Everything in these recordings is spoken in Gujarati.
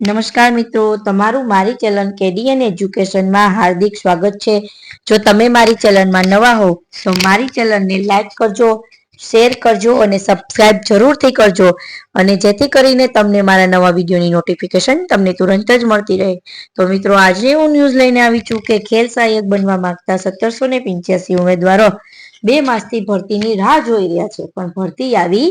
નમસ્કાર મિત્રો, તમારું મારી ચેનલ કેડીએન એજ્યુકેશનમાં હાર્દિક સ્વાગત છે. જો તમે મારી ચેનલમાં નવા હો, તો મારી ચેનલને લાઈક કરજો, શેર કરજો અને સબસ્ક્રાઇબ જરૂરથી કરજો. અને જેથી કરીને તમને મારા નવા વિડીયોની નોટિફિકેશન તમને તુરંત જ મળતી રહે. તો મિત્રો, આજે હું ન્યૂઝ લઈને આવી છું કે ખેલ સહાયક બનવા માંગતા સત્તરસો ને પંચ્યાસી ઉમેદવારો બે માસથી ભરતીની રાહ જોઈ રહ્યા છે. પણ ભરતી આવી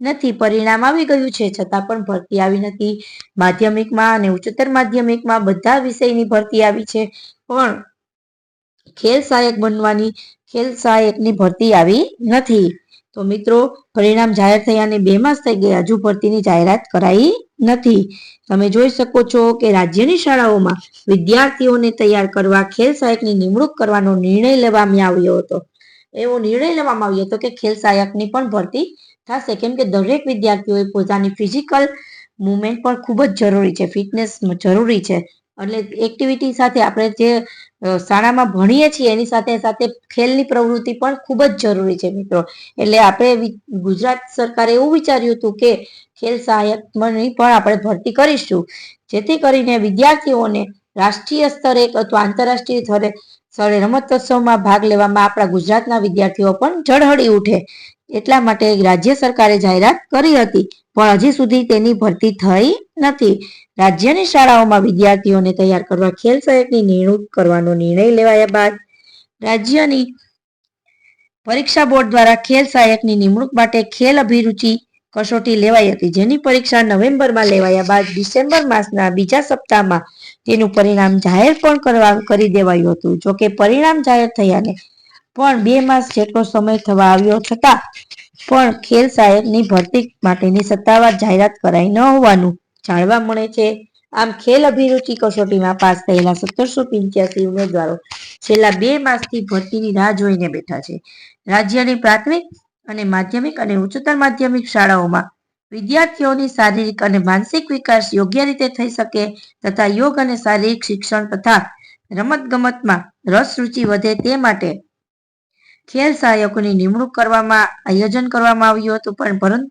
નથી. પરિણામ આવી ગયું છે. છતાં પણ ભરતી આવી નથી. માધ્યમિકમાં અને ઉચ્ચતર માધ્યમિકમાં બધા વિષયની ભરતી આવી છે. પણ ખેલ સહાયક બનવાની, ખેલ સહાયકની ભરતી આવી નથી. તો મિત્રો, પરિણામ જાહેર થયાને બે માસ થઈ ગયા. હજુ ભરતીની જાહેરાત કરાઈ નથી. તમે જોઈ શકો છો કે રાજ્યની શાળાઓમાં વિદ્યાર્થીઓને તૈયાર કરવા, ખેલ સહાયકની નિમણૂક કરવાનો નિર્ણય લેવામાં આવ્યો હતો. એવો નિર્ણય લેવામાં આવ્યો હતો કે ખેલ સહાયકની પણ ભરતી થશે? કેમ કે દરેક વિદ્યાર્થીઓએ પોતાની ફિઝિકલ મુવમેન્ટ પણ ખૂબ જ જરૂરી છે ફિટનેસ જરૂરી છે. એટલે એક્ટિવિટી સાથે આપણે જે શાળામાં ભણીએ છીએ, એની સાથે સાથે ખેલની પ્રવૃત્તિ પણ ખૂબ જ જરૂરી છે મિત્રો. એટલે આપણે ગુજરાત સરકારે એવું વિચાર્યું હતું કે ખેલ સહાયકની પણ આપણે ભરતી કરીશું. જેથી કરીને વિદ્યાર્થીઓને રાષ્ટ્રીય સ્તરે અથવા આંતરરાષ્ટ્રીય સ્તરે સ્થળે રમતોત્સવમાં ભાગ લેવામાં આપણા ગુજરાતના વિદ્યાર્થીઓ પણ ઝળહળી ઉઠે. એટલા માટે રાજ્ય સરકારે જાહેરાત કરી હતી, પણ હજી સુધી તેની ભરતી થઈ નથી. રાજ્યની શાળાઓમાં વિદ્યાર્થીઓને તૈયાર કરવા ખેલ સહાયકની નિમણૂક કરવાનો નિર્ણય લેવાયા બાદ રાજ્યની પરીક્ષા બોર્ડ દ્વારા ખેલ સહાયકની નિમણૂક માટે ખેલ અભિરુચિ કસોટી લેવાઈ હતી. જેની પરીક્ષા નવેમ્બરમાં લેવાયા બાદ ડિસેમ્બર માસના બીજા સપ્તાહમાં તેનું પરિણામ જાહેર પણ કરવા, કરી દેવાયું હતું. જોકે પરિણામ જાહેર થયાને પણ બે માસ જેટલો સમય થવા આવ્યો છતાં પણ ખેલ સાહેબની ભરતી માટેની સત્તાવાર જાહેરાત કરાઈ ન હોવાનું જાણવા મળે છે. આમ ખેલ અભિરુચિ કસોટીમાં પાસ થયેલા સત્તરસો પંચ્યાસી ઉમેદવારો છેલ્લા બે માસથી ભરતીની રાહ જોઈને બેઠા છે. રાજ્યની પ્રાથમિક અને માધ્યમિક અને ઉચ્ચતર માધ્યમિક શાળાઓમાં વિદ્યાર્થીઓની શારીરિક અને માનસિક વિકાસ યોગ્ય રીતે થઈ શકે તથા યોગ અને શારીરિક શિક્ષણ તથા રમત ગમતમાં રસ રુચિ વધે તે માટે ખેલ સહાયકોની નિમણૂક કરવામાં, આયોજન કરવામાં આવ્યું હતું, પણ પરંતુ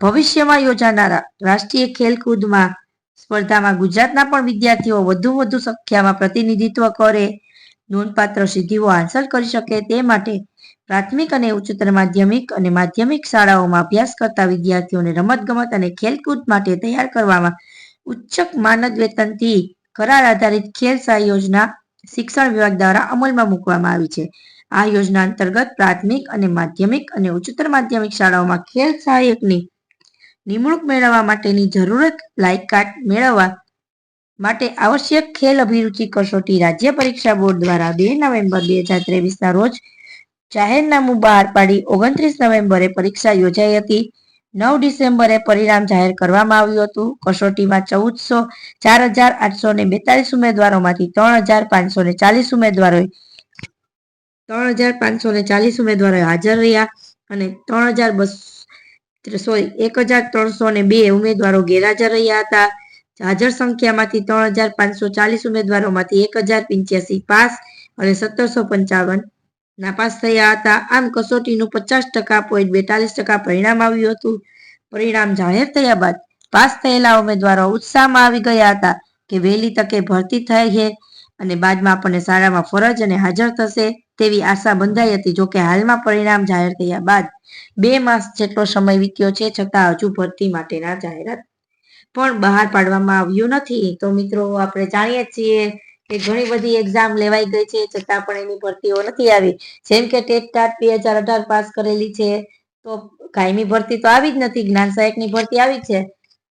ભવિષ્યમાં યોજાનારા રાષ્ટ્રીય ખેલકૂદમાં સ્પર્ધામાં ગુજરાતના પણ વિદ્યાર્થીઓ વધુ વધુ સંખ્યામાં પ્રતિનિધિત્વ કરે નોંધપાત્ર સિદ્ધિઓ હાંસલ કરી શકે તે માટે પ્રાથમિક અને ઉચ્ચતર માધ્યમિક અને માધ્યમિક શાળાઓમાં અભ્યાસ કરતા વિદ્યાર્થીઓને રમતગમત અને ખેલકૂદ માટે તૈયાર કરવામાં ઉચ્ચ માનદ વેતનથી કરાર આધારિત ખેલ સહાય યોજના શિક્ષણ વિભાગ દ્વારા અમલમાં મૂકવામાં આવી છે. આ યોજના અંતર્ગત પ્રાથમિક અને માધ્યમિક અને ઉચ્ચતર માધ્યમિક શાળાઓમાં ખેલ સહાયકની નિમણૂક મેળવવા માટેની જરૂરત લાયકાત મેળવવા માટે આવશ્યક ખેલ અભિરુચિ કસોટી રાજ્ય પરીક્ષા બોર્ડ દ્વારા બે નવેમ્બર બે હજાર ત્રેવીસના રોજ જાહેરનામું બહાર પાડી ઓગણત્રીસ નવેમ્બરે પરીક્ષા યોજાઈ હતી. નવ ડિસેમ્બરે પરિણામ જાહેર કરવામાં આવ્યું હતું. કસોટીમાં ચૌદસો ચાર હજાર આઠસો ને બેતાલીસ ઉમેદવારોમાંથી ત્રણ હજાર પાંચસો ને ચાલીસ ઉમેદવારોએ ત્રણ હજાર પાંચસો ને ચાલીસ ઉમેદવારો હાજર રહ્યા અને ત્રણ હજાર બસો સોરી એક હજાર ત્રણસો ને બે ઉમેદવારો ગેરહાજર રહ્યા હતા. હાજર સંખ્યામાંથી ત્રણ હજાર પાંચસો ચાલીસ ઉમેદવારોમાંથી એક હજાર પિંચ્યાસી પાસ અને સત્તરસો પંચાવન નાપાસ થયા હતા. આમ કસોટીનું પચાસ ટકા પોઈન્ટ બેતાલીસ ટકા પરિણામ આવ્યું હતું. પરિણામ જાહેર થયા બાદ પાસ થયેલા ઉમેદવારો ઉત્સાહમાં આવી ગયા હતા કે વહેલી તકે ભરતી થઈ છે અને બાદમાં આપણને શાળામાં ફરજ અને હાજર થશે તેવી આશા બંધાઈ હતી. જોકે હાલમાં પરિણામ જાહેર થયા બાદ બે માસ જેટલો સમય વીત્યો છે છતાં હજુ ભરતી માટેના જાહેરાત પણ બહાર પાડવામાં આવ્યું નથી. તો મિત્રો, આપણે જાણીએ છીએ કે ઘણી બધી એક્ઝામ લેવાઈ ગઈ છે, છતાં પણ એની ભરતીઓ નથી આવી. જેમ કે ટેટ ટાટ બે હજાર અઢાર પાસ કરેલી છે, તો કાયમી ભરતી તો આવી જ નથી. જ્ઞાન સહાયકની ભરતી આવી છે.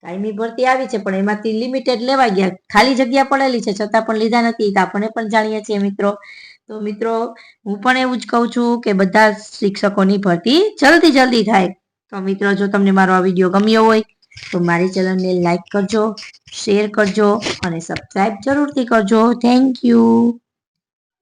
કાયમી ભરતી આવી છે, પણ એમાંથી લિમિટેડ લેવાઈ ગયા. ખાલી જગ્યા પડેલી છે, છતાં પણ લીધા નથી. તો આપણે પણ જાણીએ છીએ મિત્રો. તો મિત્રો, હું પણ એવું જ કહું છું કે બધા શિક્ષકોની ભરતી જલ્દી જલ્દી થાય. તો મિત્રો, જો તમને મારો આ વીડિયો ગમ્યો હોય તો મારી ચેનલને લાઈક કરજો શેર કરજો અને સબસ્ક્રાઈબ જરૂરથી કરજો. Thank you